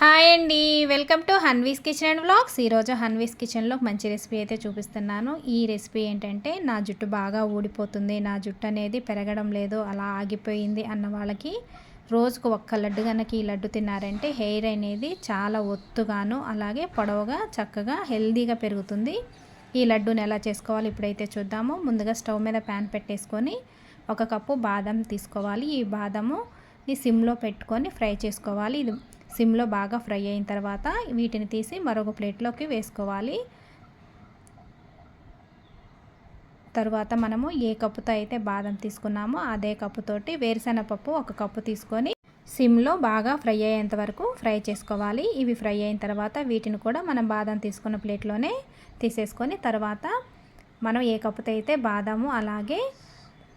Hi అండి. Welcome to Hanvi's kitchen and vlogs. ఈరోజు హన్వీస్ కిచెన్లో మంచి రెసిపీ అయితే చూపిస్తున్నాను. ఈ రెసిపీ ఏంటంటే నా జుట్టు బాగా ఊడిపోతుంది. నా జుట్టు అనేది పెరగడం లేదు అలా ఆగిపోయింది అన్న వాళ్ళకి రోజుకు ఒక్క లడ్డు కనుక ఈ లడ్డు తిన్నారంటే హెయిర్ అనేది చాలా ఒత్తుగాను అలాగే పొడవుగా చక్కగా హెల్దీగా పెరుగుతుంది. ఈ లడ్డూని ఎలా చేసుకోవాలి ఇప్పుడైతే చూద్దాము. ముందుగా స్టవ్ మీద ప్యాన్ పెట్టేసుకొని ఒక కప్పు బాదం తీసుకోవాలి. ఈ బాదము ఈ సిమ్లో పెట్టుకొని ఫ్రై చేసుకోవాలి. ఇది సిమ్లో బాగా ఫ్రై అయిన తర్వాత వీటిని తీసి మరొక ప్లేట్లోకి వేసుకోవాలి. తరువాత మనము ఏ కప్పుతో అయితే బాదం తీసుకున్నామో అదే కప్పుతోటి వేరుశెనగపప్పు ఒక కప్పు తీసుకొని సిమ్లో బాగా ఫ్రై అయ్యేంత వరకు ఫ్రై చేసుకోవాలి. ఇవి ఫ్రై అయిన తర్వాత వీటిని కూడా మనం బాదం తీసుకున్న ప్లేట్లోనే తీసేసుకొని తర్వాత మనం ఏ కప్పుతో అయితే బాదాము అలాగే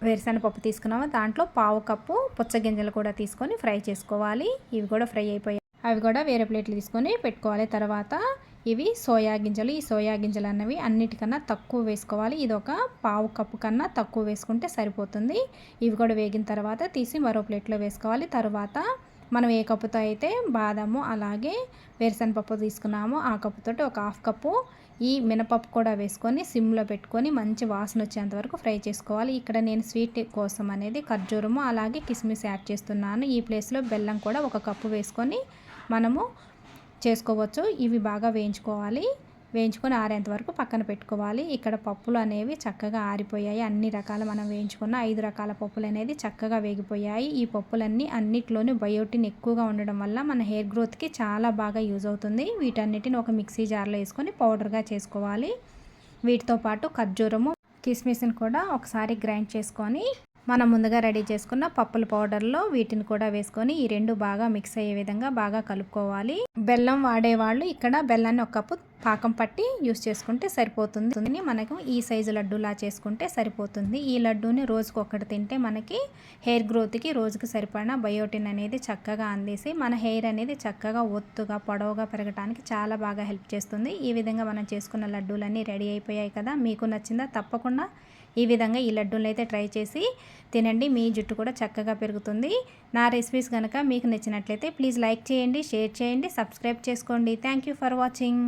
వేరుశెనగపప్పు తీసుకున్నామో దాంట్లో పావు కప్పు పుచ్చగింజలు కూడా తీసుకొని ఫ్రై చేసుకోవాలి. ఇవి కూడా ఫ్రై అయిపోయాయి అవి కూడా వేరే ప్లేట్లు తీసుకొని పెట్టుకోవాలి. తర్వాత ఇవి సోయా గింజలు. ఈ సోయా గింజలు అన్నవి అన్నిటికన్నా తక్కువ వేసుకోవాలి. ఇది ఒక పావు కప్పు కన్నా తక్కువ వేసుకుంటే సరిపోతుంది. ఇవి కూడా వేగిన తర్వాత తీసి మరో ప్లేట్లో వేసుకోవాలి. తర్వాత మనం ఏ కప్పుతో అయితే బాదము అలాగే వేరుశనగపప్పు తీసుకున్నామో ఆ కప్పుతో ఒక హాఫ్ కప్పు ఈ మినపప్పు కూడా వేసుకొని సిమ్లో పెట్టుకొని మంచి వాసన వచ్చేంత వరకు ఫ్రై చేసుకోవాలి. ఇక్కడ నేను స్వీట్ కోసం అనేది ఖర్జూరము అలాగే కిస్మిస్ యాడ్ చేస్తున్నాను. ఈ ప్లేస్లో బెల్లం కూడా ఒక కప్పు వేసుకొని మనము చేసుకోవచ్చు. ఇవి బాగా వేయించుకోవాలి. వేయించుకొని ఆరేంత వరకు పక్కన పెట్టుకోవాలి. ఇక్కడ పప్పులు అనేవి చక్కగా ఆరిపోయాయి. అన్ని రకాల మనం వేయించుకున్న ఐదు రకాల పప్పులు అనేది చక్కగా వేగిపోయాయి. ఈ పప్పులన్నీ అన్నిట్లోనూ బయోటిన్ ఎక్కువగా ఉండడం వల్ల మన హెయిర్ గ్రోత్కి చాలా బాగా యూజ్ అవుతుంది. వీటన్నిటిని ఒక మిక్సీ జార్లో వేసుకొని పౌడర్గా చేసుకోవాలి. వీటితో పాటు ఖర్జూరము కిస్మిస్ని కూడా ఒకసారి గ్రైండ్ చేసుకొని మనం ముందుగా రెడీ చేసుకున్న పప్పుల పౌడర్లో వీటిని కూడా వేసుకొని ఈ రెండు బాగా మిక్స్ అయ్యే విధంగా బాగా కలుపుకోవాలి. బెల్లం వాడేవాళ్ళు ఇక్కడ బెల్లాన్ని ఒక కప్పు పాకం పట్టి యూస్ చేసుకుంటే సరిపోతుంది. మనకు ఈ సైజు లడ్డూలా చేసుకుంటే సరిపోతుంది. ఈ లడ్డూని రోజుకు ఒకటి తింటే మనకి హెయిర్ గ్రోత్కి రోజుకి సరిపడిన బయోటిన్ అనేది చక్కగా అందేసి మన హెయిర్ అనేది చక్కగా ఒత్తుగా పొడవుగా పెరగడానికి చాలా బాగా హెల్ప్ చేస్తుంది. ఈ విధంగా మనం చేసుకున్న లడ్డూలన్నీ రెడీ అయిపోయాయి కదా. మీకు నచ్చిందా తప్పకుండా ఈ విధంగా ఈ లడ్డూలు అయితే ట్రై చేసి తినండి. మీ జుట్టు కూడా చక్కగా పెరుగుతుంది. నా రెసిపీస్ కనుక మీకు నచ్చినట్లయితే ప్లీజ్ లైక్ చేయండి షేర్ చేయండి సబ్స్క్రైబ్ చేసుకోండి. Thank for watching.